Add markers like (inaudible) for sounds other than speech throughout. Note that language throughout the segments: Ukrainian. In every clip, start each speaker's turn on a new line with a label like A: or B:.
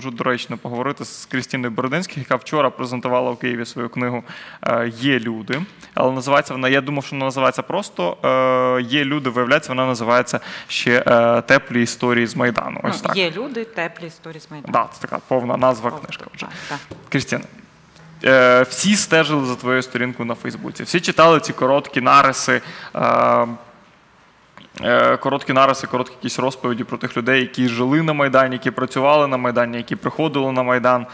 A: дуже доречно поговорити з Крістіною Бородинською, яка вчора презентувала у Києві свою книгу е, Є люди. Але називається вона, я думав, що вона називається просто е, Є люди, виявляється, вона називається ще е, Теплі історії з Майдану. Ось так.
B: Є люди, теплі історії з Майдану.
A: Да, це така повна назва
B: Повна,
A: книжки. Отже.
B: так, так.
A: Крістіна, всі стежили за твоєю сторінкою на Фейсбуці, всі читали ці короткі нариси. Е, Короткі нариси, короткі якісь розповіді про тих людей, які жили на Майдані, які працювали на Майдані, які приходили на Майдан.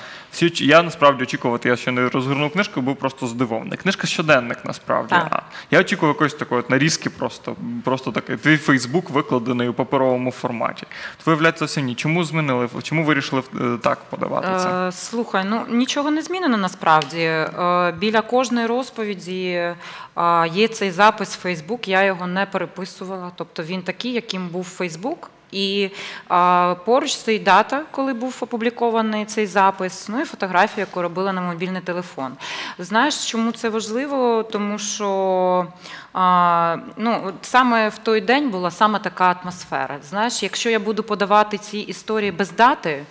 A: Я насправді очікувати, я ще не розгорнув книжку, був просто здивований. Книжка щоденник, насправді. А Я очікував якоїсь такої от нарізки, просто, просто такий твій Фейсбук викладений у паперовому форматі. То виявляється зовсім ні. Чому змінили? Чому вирішили е, так подавати це?
B: Слухай, ну нічого не змінено насправді. Е, біля кожної розповіді е, є цей запис в Фейсбук, я його не переписувала. Тобто він такий, яким був Фейсбук. І а, поруч стоїть дата, коли був опублікований цей запис, ну і фотографія, яку робила на мобільний телефон. Знаєш, чому це важливо? Тому що а, ну, саме в той день була саме така атмосфера. Знаєш, якщо я буду подавати ці історії без дати,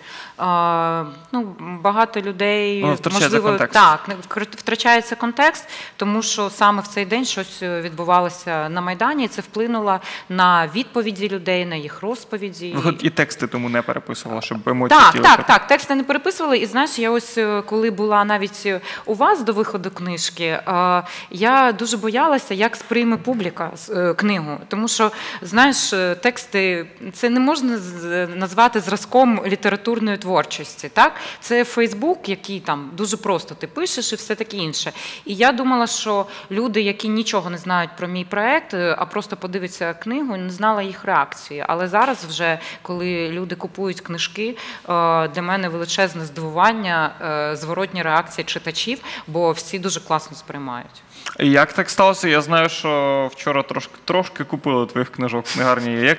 B: ну, багато людей
A: Воно втрачається
B: можливо
A: контекст.
B: так втрачається контекст, тому що саме в цей день щось відбувалося на майдані, і це вплинуло на відповіді людей, на їх розповіді.
A: Виход і тексти тому не переписувала, щоб емоції
B: Так,
A: втілити.
B: так, так. Тексти не переписували. І знаєш, я ось е, коли була навіть е, у вас до виходу книжки, е, я дуже боялася, як сприйме публіка е, книгу. Тому що, знаєш, е, тексти це не можна назвати зразком літературної творчості. Так? Це Фейсбук, який там дуже просто ти пишеш і все таке інше. І я думала, що люди, які нічого не знають про мій проект, е, а просто подивляться книгу, не знала їх реакції. Але зараз, вже коли люди купують книжки, е, для мене величезне здивування, е, зворотні реакції читачів, бо всі дуже класно сприймають.
A: Як так сталося? Я знаю, що вчора трошки трошки купили твоїх книжок в книгарні. Як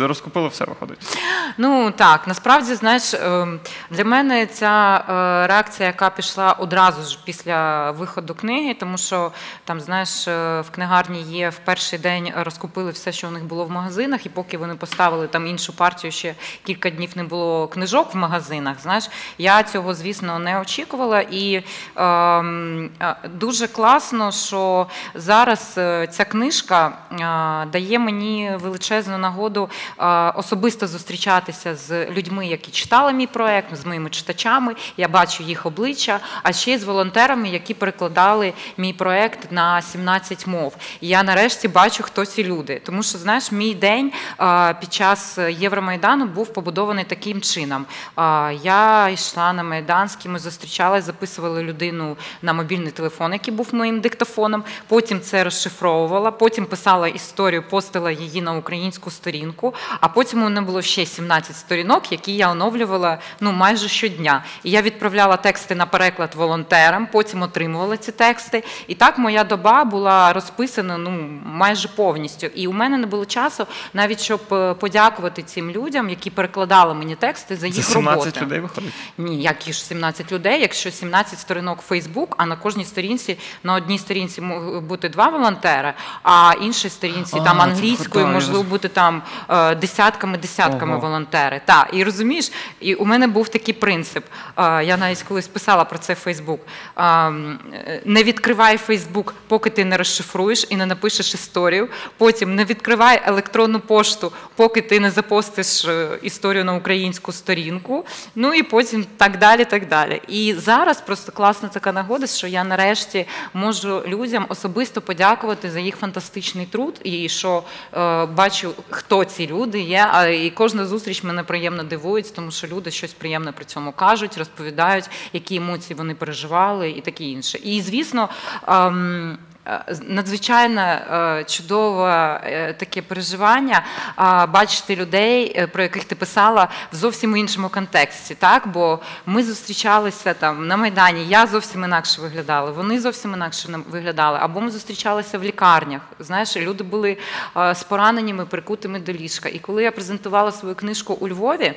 A: розкупили все виходить?
B: Ну так, насправді, знаєш, ем, для мене ця е, реакція, яка пішла одразу ж після виходу книги, тому що там, знаєш, е, в книгарні є в перший день розкупили все, що у них було в магазинах, і поки вони поставили там іншу партію, ще кілька днів не було книжок в магазинах. Знаєш, я цього, звісно, не очікувала. І ем, е, дуже класно, що зараз е, ця книжка е, дає мені величезну нагоду е, особисто зустрічатися з людьми, які читали мій проект, з моїми читачами. Я бачу їх обличчя, а ще й з волонтерами, які перекладали мій проект на 17 мов. Я нарешті бачу, хто ці люди. Тому що, знаєш, мій день під час Євромайдану був побудований таким чином. Я йшла на Майдан, з кимось зустрічалась, записувала людину на мобільний телефон, який був моїм диктофоном. Потім це розшифровувала, потім писала історію, постила її на українську сторінку. А потім у мене було ще 17 сторінок, які я оновлювала ну майже щодня. І я відправляла тексти на переклад волонтерам, потім отримувала ці тексти. І так моя доба була розписана ну майже повністю. І у мене не було часу навіть щоб е, подякувати цим людям, які перекладали мені тексти за їх
A: 17
B: роботи.
A: людей виходить.
B: Ні, які ж 17 людей, якщо 17 сторінок Фейсбук, а на кожній сторінці на одній сторінці можуть бути два волонтери, а іншій сторінці
A: А,
B: там англійською можливо бути там е, десятками десятками
A: Ого.
B: волонтери. Так, і розумієш, і у мене був такий принцип. е, Я навіть колись писала про це в Фейсбук. Е, м, е, Не відкривай Фейсбук, поки ти не розшифруєш і не напишеш історію. Потім не відкривай електронну пошту, поки ти не запостиш історію на українську сторінку. Ну і потім так далі, так далі. І зараз просто класна така нагода, що я нарешті можу людям особисто подякувати за їх фантастичний труд, і що е, бачу, хто ці люди є. А і кожна зустріч мене приємно дивується, тому що люди щось приємне при цьому кажуть, розповідають, які емоції вони переживали, і таке інше. І звісно. е, Надзвичайно е, чудове е, таке переживання бачити людей, е, про яких ти писала, в зовсім іншому контексті. Так? Бо ми зустрічалися там на Майдані, я зовсім інакше виглядала, вони зовсім інакше виглядали. Або ми зустрічалися в лікарнях. Знаєш, люди були е, з пораненнями, прикутими до ліжка. І коли я презентувала свою книжку у Львові.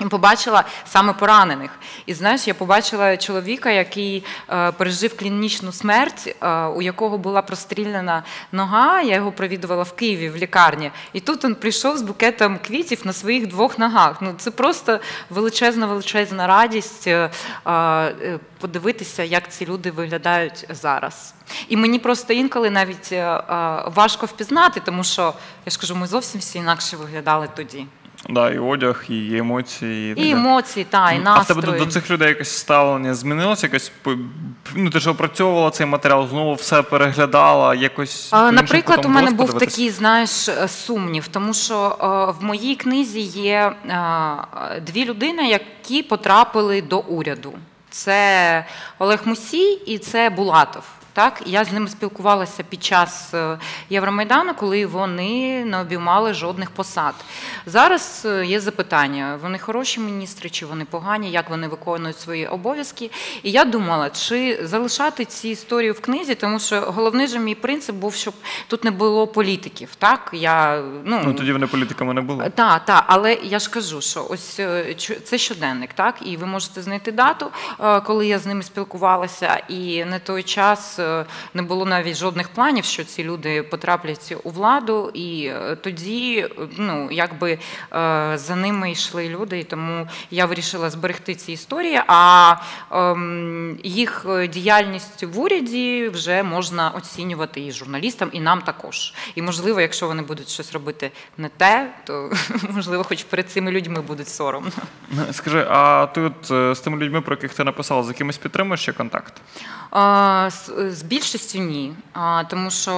B: І побачила саме поранених. І знаєш, я побачила чоловіка, який е, пережив клінічну смерть, е, у якого була простріляна нога. Я його провідувала в Києві в лікарні. І тут він прийшов з букетом квітів на своїх двох ногах. Ну це просто величезна, величезна радість е, е, подивитися, як ці люди виглядають зараз. І мені просто інколи навіть е, е, важко впізнати, тому що я ж кажу, ми зовсім всі інакше виглядали тоді.
A: Да, і одяг, і емоції.
B: І емоції, та, і настрої.
A: А в тебе до, до цих людей якесь ставлення змінилося? Якось ну, ти ж опрацьовувала цей матеріал, знову все переглядала, якось.
B: А, наприклад, у мене був такий, знаєш, е, сумнів, тому що а, в моїй книзі є а, дві людини, які потрапили до уряду. Це Олег Мусій і це Булатов. Так, я з ними спілкувалася під час е, Євромайдану, коли вони не обіймали жодних посад. Зараз е, є запитання: вони хороші міністри, чи вони погані, як вони виконують свої обов'язки. І я думала, чи залишати ці історії в книзі, тому що головний же мій принцип був, щоб тут не було політиків. Так, я
A: ну, ну тоді вони політиками не були.
B: Так, так, але я ж кажу, що ось е, це щоденник, так, і ви можете знайти дату, коли я з ними спілкувалася, і не той час. Е, не було навіть жодних планів, що ці люди потраплять у владу, і е, тоді ну якби е, за ними йшли люди, і тому я вирішила зберегти ці історії. А ем, їх діяльність в уряді вже можна оцінювати і журналістам, і нам також. І можливо, якщо вони будуть щось робити не те, то (laughs) можливо, хоч перед цими людьми буде соромно.
A: Скажи, а ти от з тими людьми, про яких ти написала, з якимось підтримуєш ще контакт?
B: З більшістю ні, тому що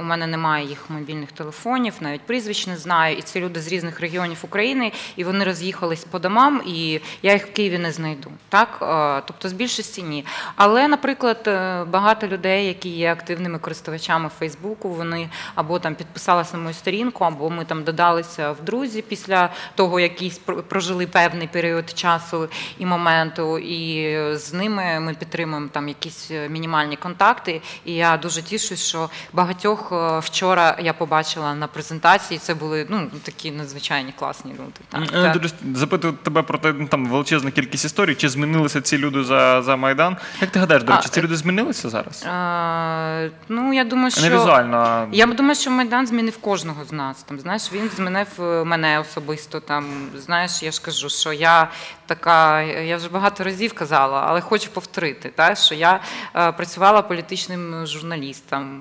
B: у мене немає їх мобільних телефонів, навіть прізвищ не знаю. І це люди з різних регіонів України, і вони роз'їхались по домам, і я їх в Києві не знайду. Так, тобто з більшості ні. Але, наприклад, е, багато людей, які є активними користувачами Фейсбуку, вони або там підписалися на мою сторінку, або ми там додалися в друзі після того, якийсь прожили певний період часу і моменту, і з ними ми підтримуємо там якісь е, мінімальні контакти. І я дуже тішусь, що багатьох е, вчора я побачила на презентації. Це були ну такі надзвичайні класні люди.
A: Так, так. запитую тебе про те, ну, там величезна кількість історій. Чи змінилися ці люди за за майдан? Як ти гадаєш, до речі, ці люди змінилися зараз?
B: А, Ну я думаю, що
A: не візуально.
B: Я думаю, що майдан змінив кожного з нас. Там знаєш, він змінив е, мене особисто. Там знаєш, я ж кажу, що я така, я вже багато разів казала, але хочу повторити, так, що я е, працювала політичним журналістом.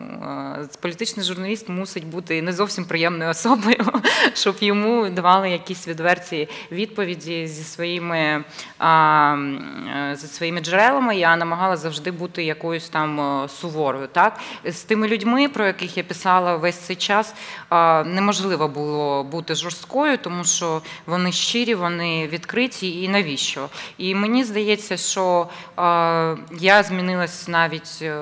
B: Е, політичний журналіст мусить бути не зовсім приємною особою, (laughs) щоб йому давали якісь відверті відповіді зі своїми е, зі своїми джерелами. Я намагалася завжди бути якоюсь там суворою. Так? З тими людьми, про яких я писала весь цей час, неможливо було бути жорсткою, тому що вони щирі, вони відкриті і навіщо? І мені здається, що е, я змінилась навіть е,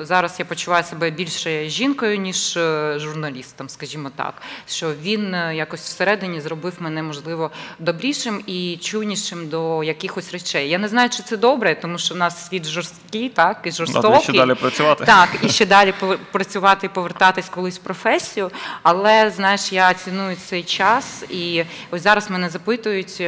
B: зараз. Я почуваю себе більше жінкою, ніж е, журналістом, скажімо так. Що він якось всередині зробив мене можливо добрішим і чуйнішим до якихось речей. Я не знаю, чи це добре, тому що в нас світ жорсткий, так і жорстокий.
A: ще далі працювати.
B: Так, і ще далі працювати і повертатись колись в професію. Але знаєш, я ціную цей час, і ось зараз мене запитують.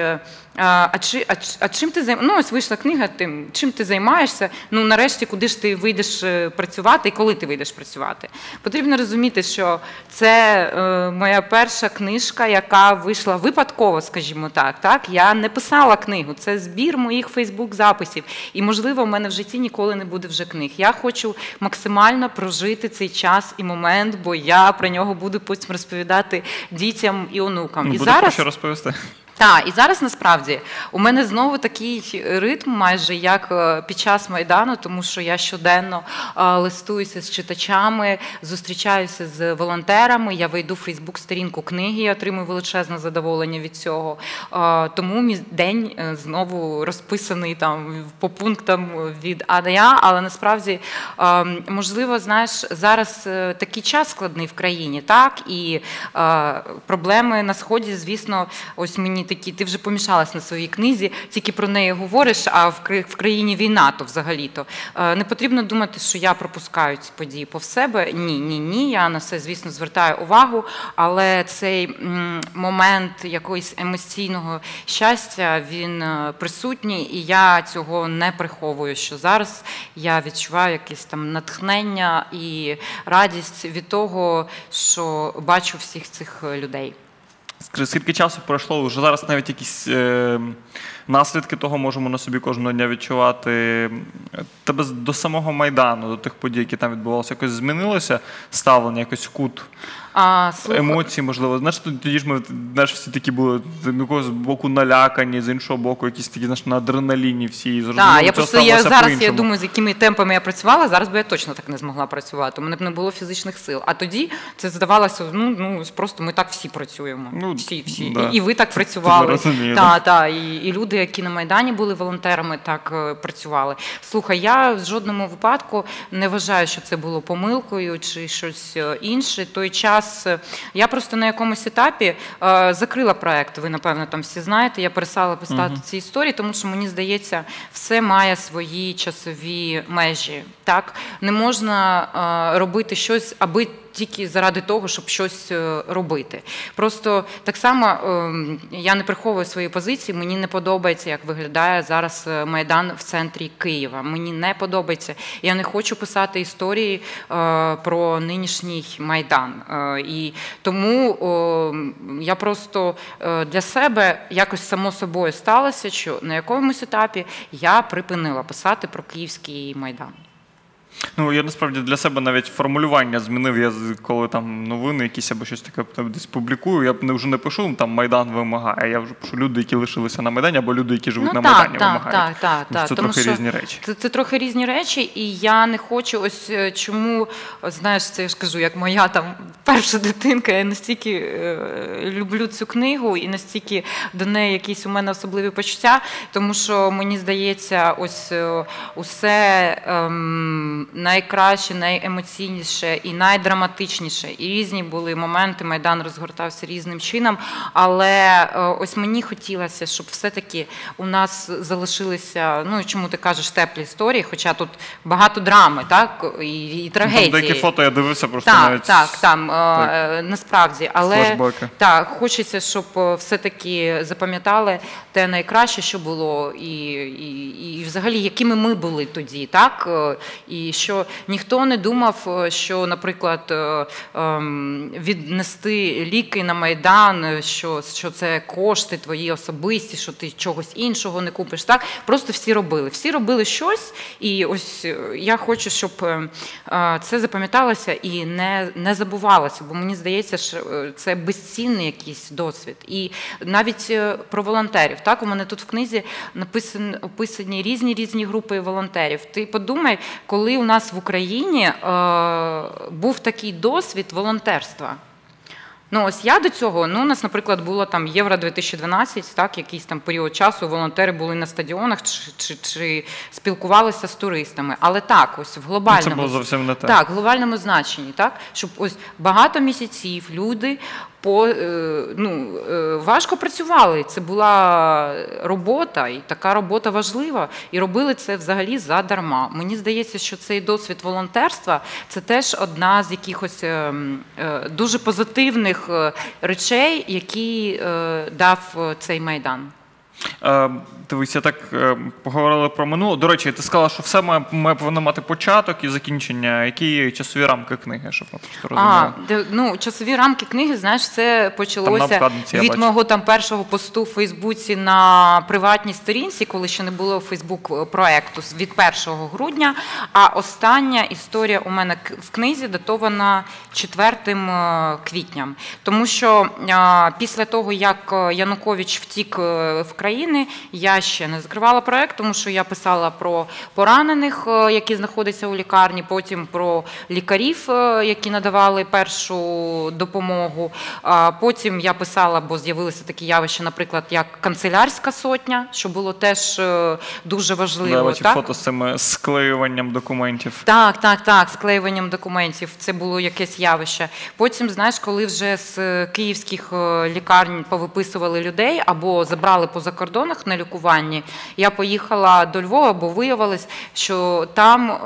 B: А чи, а, а чим ти займаєшся? Ну, ось вийшла книга, тим, чим ти займаєшся? Ну, нарешті, куди ж ти вийдеш е, працювати і коли ти вийдеш працювати? Потрібно розуміти, що це е, моя перша книжка, яка вийшла випадково, скажімо так. Так, я не писала книгу, це збір моїх Фейсбук-записів. І, можливо, в мене в житті ніколи не буде вже книг. Я хочу максимально прожити цей час і момент, бо я про нього буду потім розповідати дітям і онукам.
A: Ну,
B: і зараз
A: про що розповісти.
B: Так, і зараз насправді у мене знову такий ритм, майже як е, під час майдану, тому що я щоденно е, листуюся з читачами, зустрічаюся з волонтерами. Я вийду в Фейсбук-сторінку книги, я отримую величезне задоволення від цього. Е, тому мій день знову розписаний там по пунктам від А але насправді можливо, знаєш, зараз такий час складний в країні, так і проблеми на сході, звісно, ось мені такі, ти вже помішалась на своїй книзі, тільки про неї говориш, а в країні війна, то взагалі-то. Е, не потрібно думати, що я пропускаю ці події по себе. Ні, ні, ні. Я на це, звісно, звертаю увагу, але цей момент якогось емоційного щастя він е, присутній, і я цього не приховую. Що зараз я відчуваю якесь там натхнення і радість від того, що бачу всіх цих людей.
A: Скільки часу пройшло, вже зараз навіть якісь е, наслідки того можемо на собі кожного дня відчувати. Тебе до самого Майдану, до тих подій, які там відбувалися, якось змінилося ставлення, якось кут а, емоції, можливо. Знаєш, тоді ж ми знаєш, всі такі були з якогось боку налякані, з іншого боку, якісь такі знаєш, на адреналіні всі.
B: Так, я просто я зараз я думаю, з якими темпами я працювала, зараз би я точно так не змогла працювати. У мене б не було фізичних сил. А тоді це здавалося, ну ну просто ми так всі працюємо. Ну, Всі, всі. Да. І, і ви так працювали. Та, та, і, і люди, які на Майдані були волонтерами, так е, працювали. Слухай, я в жодному випадку не вважаю, що це було помилкою чи щось е, інше. Той час час я просто на якомусь етапі е, закрила проект. Ви напевно там всі знаєте. Я перестала писати uh ці історії, тому що мені здається, все має свої часові межі. Так не можна е, робити щось, аби тільки заради того, щоб щось е, робити. Просто так само ем, я не приховую свої позиції. Мені не подобається, як виглядає зараз е, майдан в центрі Києва. Мені не подобається. Я не хочу писати історії е, про нинішній майдан. І тому я просто для себе якось само собою сталося, що на якомусь етапі я припинила писати про київський майдан.
A: Ну, я насправді для себе навіть формулювання змінив. Я коли там новини якісь або щось таке десь публікую, я не вже не пишу там Майдан вимагає. Я вже пишу люди, які лишилися на Майдані, або люди, які живуть ну, на так, Майдані, так, вимагають.
B: Так, так, так.
A: Це
B: Тому
A: трохи різні речі.
B: Це, це трохи різні речі, і я не хочу ось е, чому, знаєш, це я ж кажу, як моя там перша дитинка, я настільки е, люблю цю книгу і настільки до неї якісь у мене особливі почуття, тому що мені здається, ось е, усе. Е, найкраще, найемоційніше і найдраматичніше. І різні були моменти. Майдан розгортався різним чином. Але е, ось мені хотілося, щоб все-таки у нас залишилися. Ну чому ти кажеш теплі історії? Хоча тут багато драми, так і, і трагедії.
A: Там деякі фото я дивився просто
B: так,
A: навіть.
B: Так, там е, так. Е, насправді, але так хочеться, щоб все-таки запам'ятали те найкраще, що було, і, і, і взагалі, якими ми були тоді, так і що ніхто не думав, е, що, наприклад, е, ем, віднести ліки на майдан, що що це кошти твої особисті, що ти чогось іншого не купиш. Так просто всі робили. Всі робили щось, і ось е, я хочу, щоб це запам'яталося і не не забувалося, бо мені здається, що це безцінний якийсь досвід. І навіть про волонтерів. Так, у мене тут в книзі написані описані різні різні групи волонтерів. Ти подумай, коли у нас в Україні е, був такий досвід волонтерства. Ну, ось я до цього, ну, у нас, наприклад, було там Євро 2012, так, якийсь там період часу волонтери були на стадіонах чи чи, чи спілкувалися з туристами. Але так, ось в глобальному Це
A: було зовсім не так.
B: Так, глобальному значенні, так, щоб ось багато місяців люди по е, ну, е, важко працювали. Це була робота, і така робота важлива. І робили це взагалі задарма. Мені здається, що цей досвід волонтерства це теж одна з якихось е, дуже позитивних речей, які дав цей майдан.
A: Е, дивись, я так е, поговорили про минуле. До речі, ти сказала, що все має, має повинно мати початок і закінчення. Які часові рамки книги, щоб ми просто розуміли?
B: А, де, ну, Часові рамки книги, знаєш, це почалося від мого там першого посту в Фейсбуці на приватній сторінці, коли ще не було Фейсбук проекту від 1 грудня. А остання історія у мене в книзі датована 4 е, квітня. Тому що а, після того, як Янукович втік в країни. Я я ще не закривала проект, тому що я писала про поранених, е, які знаходяться у лікарні, потім про лікарів, е, які надавали першу допомогу. Потім я писала, бо з'явилися такі явища, наприклад, як канцелярська сотня, що було теж е, дуже важливо. Так?
A: фото з цим склеюванням документів.
B: Так, так, так, склеюванням документів. Це було якесь явище. Потім, знаєш, коли вже з київських лікарень повиписували людей або забрали по закордонах на лікуванні, я поїхала до Львова, бо виявилось, що там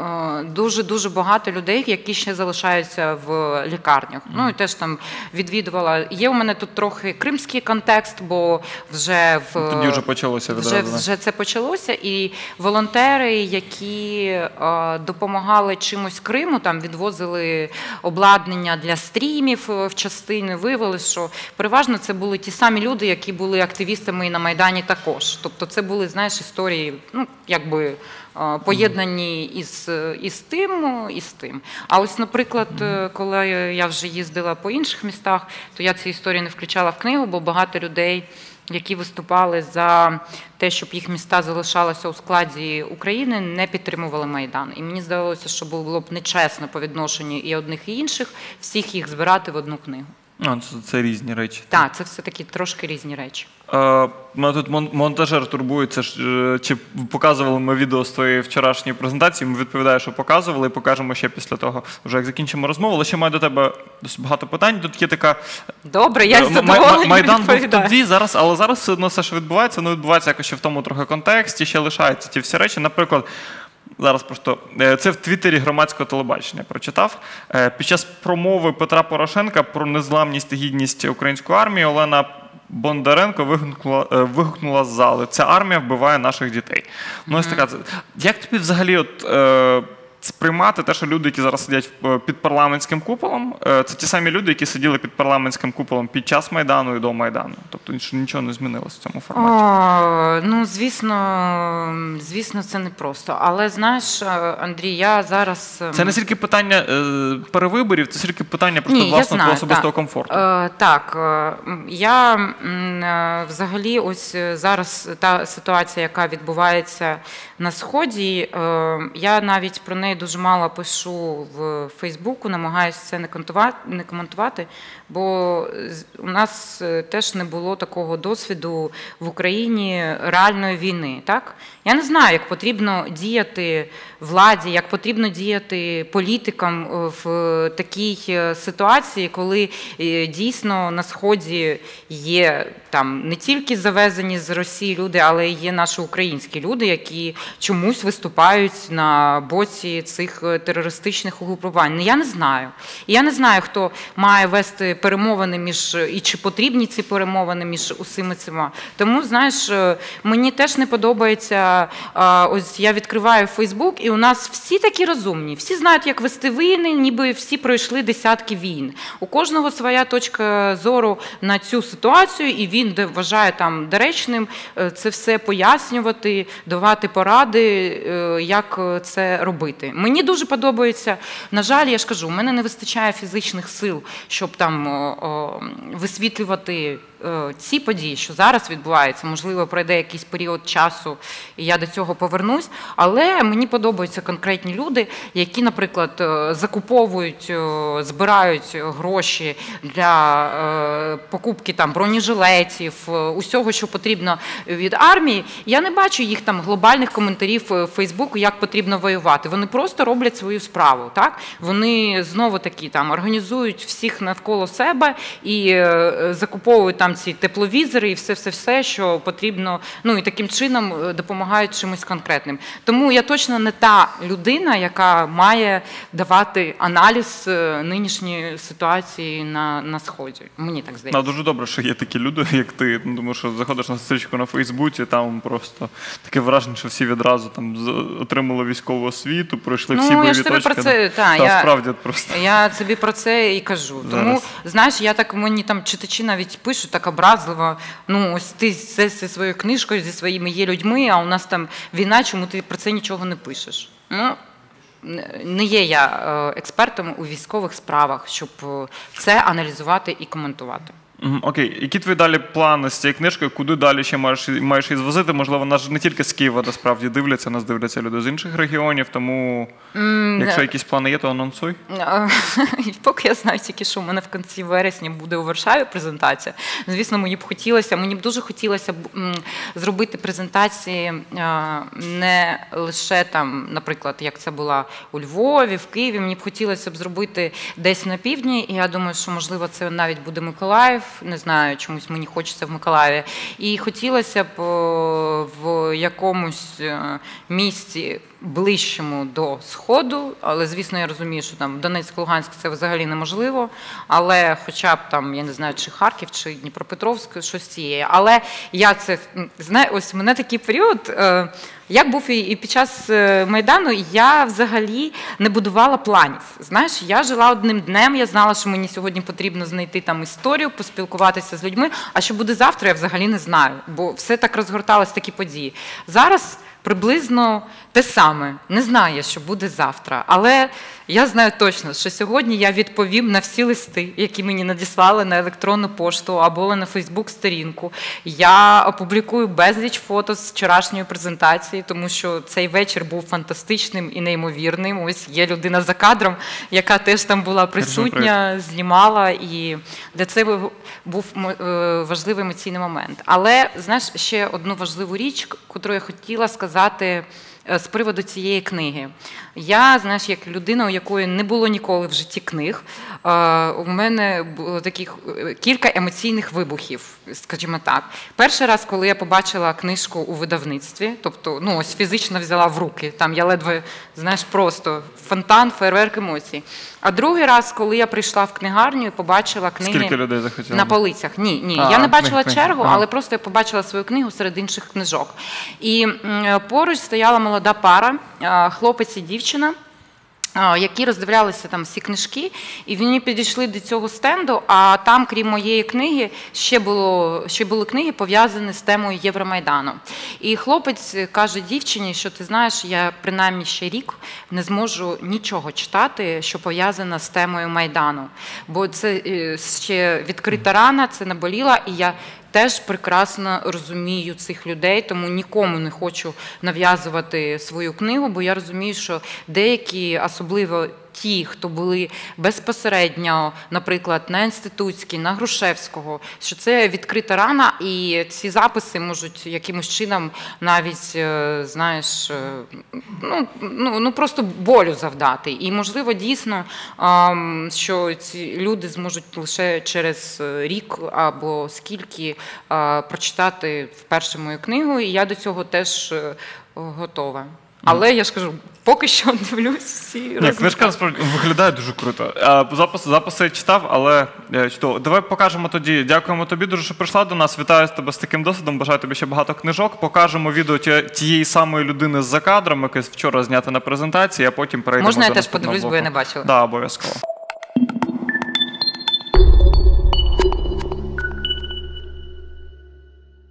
B: дуже дуже багато людей, які ще залишаються в лікарнях. Ну і теж там відвідувала. Є у мене тут трохи кримський контекст, бо вже в
A: Тоді вже почалося
B: вже, вже це почалося, і волонтери, які е, допомагали чимось Криму, там відвозили обладнання для стрімів е, в частини. Виявилось, що переважно це були ті самі люди, які були активістами і на Майдані також. Тобто, це були знаєш історії, ну якби. е, Поєднані із, із тим, і з тим. А ось, наприклад, е, коли я вже їздила по інших містах, то я ці історії не включала в книгу, бо багато людей які виступали за те, щоб їх міста залишалися у складі України, не підтримували Майдан. І мені здавалося, що було б нечесно по відношенню і одних, і інших всіх їх збирати в одну книгу.
A: Ну, це, це різні речі.
B: Так, це все таки трошки різні речі.
A: Е, тут мон- монтажер турбується, ж, е, чи показували ми відео з твоєї вчорашньої презентації. Ми відповідає, що показували, і покажемо ще після того, вже як закінчимо розмову. Але ще маю до тебе досить багато питань. Тут є така
B: Добре, я
A: Е,
B: з задоволенням
A: Майдан був
B: відповідаю.
A: тоді, зараз, але зараз все одно все, що відбувається, ну відбувається якось ще в тому трохи контексті, ще лишаються ті всі речі. Наприклад, зараз просто е, це в Твіттері громадського телебачення прочитав. Е, Під час промови Петра Порошенка про незламність і гідність української армії Олена. Бондаренко вигукнула, е, вигукнула з зали. Ця армія вбиває наших дітей. Ну, ось така. Як тобі взагалі от, сприймати те, що люди, які зараз сидять в- під парламентським куполом, е, це ті самі люди, які сиділи під парламентським куполом під час Майдану і до Майдану. Тобто нічого не змінилося в цьому форматі.
B: О, ну, звісно, звісно, це непросто. Але знаєш, Андрій, я зараз. ем,
A: Це не стільки питання е, перевиборів, це стільки питання просто
B: Ні,
A: власного
B: знаю,
A: особистого
B: так.
A: комфорту.
B: Е, так, е, я е, взагалі, ось е, зараз та ситуація, яка відбувається на сході, е, я навіть про неї дуже мало пишу в Фейсбуку, намагаюся це не коментувати, не коментувати, бо у нас е, теж не було такого досвіду в Україні реальної війни. Так? Я не знаю, як потрібно діяти владі, як потрібно діяти політикам е, в такій е, ситуації, коли е, дійсно на сході є там не тільки завезені з Росії люди, але й є наші українські люди, які чомусь виступають на боці цих е, терористичних угрупувань. Ну, Я не знаю. Я не знаю, хто має вести перемовини між і чи потрібні ці перемовини між усіми цими. Тому знаєш, е, мені теж не подобається. е, Ось я відкриваю Фейсбук, і у нас всі такі розумні, всі знають, як вести війни, ніби всі пройшли десятки війн. У кожного своя точка зору на цю ситуацію, і він вважає там доречним е, це все пояснювати, давати поради, е, як е, це робити. Мені дуже подобається. На жаль, я ж кажу, у мене не вистачає фізичних сил, щоб там висвітлювати ці події, що зараз відбуваються. Можливо, пройде якийсь період часу, і я до цього повернусь. Але мені подобаються конкретні люди, які, наприклад, е, закуповують, е, збирають гроші для е, покупки там бронежилетів, е, усього, що потрібно від армії. Я не бачу їх там глобальних коментарів в Фейсбуку, як потрібно воювати. Вони просто роблять свою справу. Так вони знову таки там організують всіх навколо себе і е, закуповують там ці тепловізори і все, все, все, що потрібно. Ну і таким чином е, допомагають чимось конкретним. Тому я точно не та людина, яка має давати аналіз е, нинішньої ситуації на, на сході. Мені так здається.
A: Ну, дуже добре, що є такі люди, як ти. Ну, Тому що заходиш на стрічку на Фейсбуці, там просто таке враження, що всі відразу там отримали військову освіту, пройшли всі
B: Ну,
A: бойові
B: я ж тобі
A: точки.
B: про це- та,
A: та,
B: я-
A: справді просто.
B: Я тобі про це і кажу. Тому
A: Зараз.
B: знаєш, я так мені там читачі навіть пишуть так образливо. Ну, ось ти це зі своєю книжкою, зі своїми є людьми, а у нас там війна, чому ти про це нічого не пишеш? Ну. Не є я е, експертом у військових справах, щоб е, це аналізувати і коментувати.
A: Окей, які твої далі плани з цією книжкою? Куди далі ще маєш, маєш її звозити? Можливо, нас ж не тільки з Києва насправді дивляться, нас дивляться люди з інших регіонів. Тому, якщо якісь плани є, то анонсуй. (laughs)
B: Поки я знаю тільки, що у мене в кінці вересня буде у Варшаві презентація. Звісно, мені б хотілося, мені б дуже хотілося б зробити презентації е, не лише там, наприклад, як це була у Львові, в Києві. Мені б хотілося б зробити десь на півдні. І я думаю, що можливо це навіть буде Миколаїв. Не знаю, чомусь мені хочеться в Миколаєві. І хотілося б е, в якомусь місці місті ближчому до сходу, але звісно, я розумію, що там Донецьк, Луганськ це взагалі неможливо. Але хоча б там, я не знаю, чи Харків, чи Дніпропетровськ, щось цієї. Але я це м, знаю, ось мене такий період. е, Як був і і під час е, майдану, я взагалі не будувала планів. Знаєш, я жила одним днем. Я знала, що мені сьогодні потрібно знайти там історію, поспілкуватися з людьми. А що буде завтра, я взагалі не знаю, бо все так розгорталось такі події. Зараз приблизно те саме. Не знаю, що буде завтра, але я знаю точно, що сьогодні я відповім на всі листи, які мені надіслали на електронну пошту або на Фейсбук-сторінку. Я опублікую безліч фото з вчорашньої презентації, тому що цей вечір був фантастичним і неймовірним. Ось є людина за кадром, яка теж там була присутня, знімала, і для цього був е, важливий емоційний момент. Але знаєш, ще одну важливу річ, яку я хотіла сказати. Е, З приводу цієї книги. Я, знаєш, як людина, у якої не було ніколи в житті книг, е, у мене було таких е, кілька емоційних вибухів, скажімо так. Перший раз, коли я побачила книжку у видавництві, тобто ну, ось фізично взяла в руки, там я ледве, знаєш, просто фонтан, фейерверк емоцій. А другий раз, коли я прийшла в книгарню і побачила книги
A: Скільки людей захотіло?
B: на полицях. Ні, ні.
A: А,
B: я не бачила
A: книг.
B: чергу,
A: Ага.
B: але просто я побачила свою книгу серед інших книжок. І поруч стояла молода пара, хлопець і дівчина. Які роздивлялися там всі книжки, і вони підійшли до цього стенду. А там, крім моєї книги, ще було ще були книги пов'язані з темою Євромайдану. І хлопець каже дівчині, що ти знаєш, я принаймні ще рік не зможу нічого читати, що пов'язане з темою майдану. Бо це е, ще відкрита рана, це наболіла, і я теж прекрасно розумію цих людей, тому нікому не хочу нав'язувати свою книгу, бо я розумію, що деякі, особливо ті, хто були безпосередньо, наприклад, на інститутській, на Грушевського, що це відкрита рана, і ці записи можуть якимось чином навіть е, знаєш, е, ну, ну, ну просто болю завдати. І можливо, дійсно, що ці люди зможуть лише через рік або скільки е, прочитати вперше мою книгу, і я до цього теж готова. Але я ж кажу, поки що (laughs) дивлюсь всі
A: Ні, книжка насправді виглядає дуже круто. А, Запис, записи я читав, але е, чудово. Давай покажемо тоді. Дякуємо тобі дуже, що прийшла до нас. Вітаю тебе з таким досвідом. Бажаю тобі ще багато книжок. Покажемо відео тієї самої людини з-за кадром, яке вчора зняте на презентації, а потім перейдемо
B: Можна я
A: до
B: теж подивлюсь, блоку. бо я не бачила.
A: Да, обов'язково.